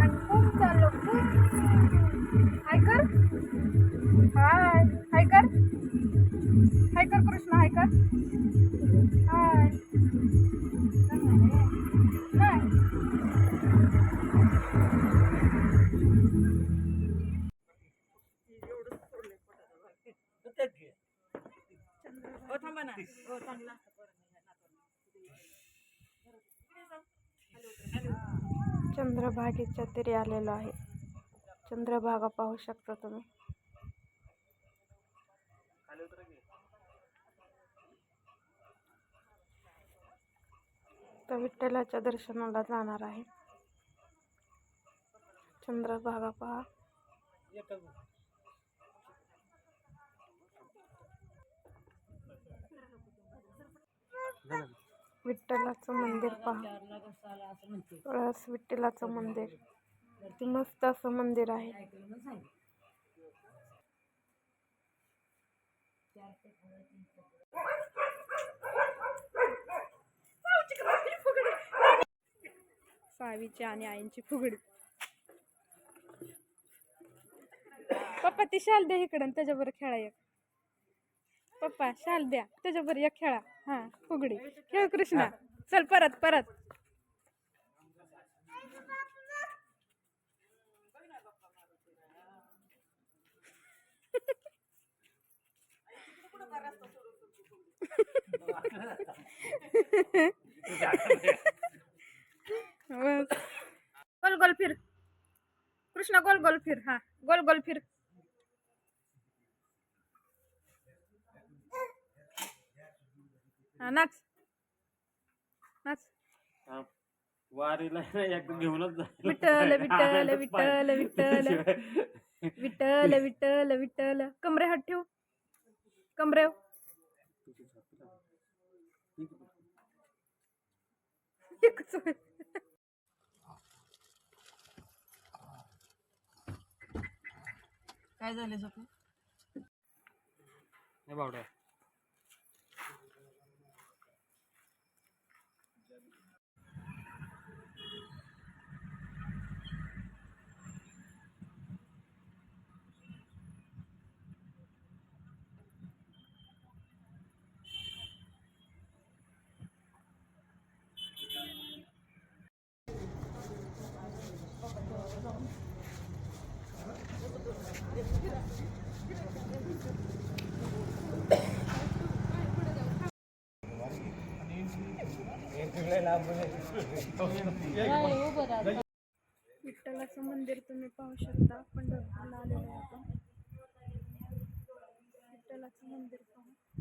आणि खूप चाललो खूप हाय कर हाय. हाय. कर कृष्ण हाय हाय ना. हो चांगला. चंद्रभागेच्या तरी आलेलो आहे. चंद्रभागा पाहू शकता तुम्ही. तर विठ्ठलाच्या दर्शनाला जाणार आहे. चंद्रभागा पहा. विठ्ठलाचं मंदिर पहा. कळस विठ्ठलाचं मंदिर. किती मस्त असं मंदिर आहे. सावीची आणि आईंची फुगडी. पप्पा ती शाल दे इकडं त्याच्याबरोबर खेळा पप्पा शाल द्या. त्याच्याबरोबर एक खेळा. हा फुगडी. खेळ कृष्णा. चल परत परत. गोल गोल फिर. कृष्णा गोल गोल फिर. हा गोल गोल फिर. हा नाच नाच वारीला घेऊनच विठ्ठल. विठ्ठल, विठ्ठल, पाहिजे. विठ्ठल. त्याशिवाय- विठ्ठल विठ्ठल विठ्ठल कमरे हात ठेव कमरे एकच वेळ. काय झाले हे बावड्या विठ्ठलाचं मंदिर तुम्ही पाहू शकता पंढरपूरला आलेलं आहे आपण. विठ्ठलाचं मंदिर पाहू.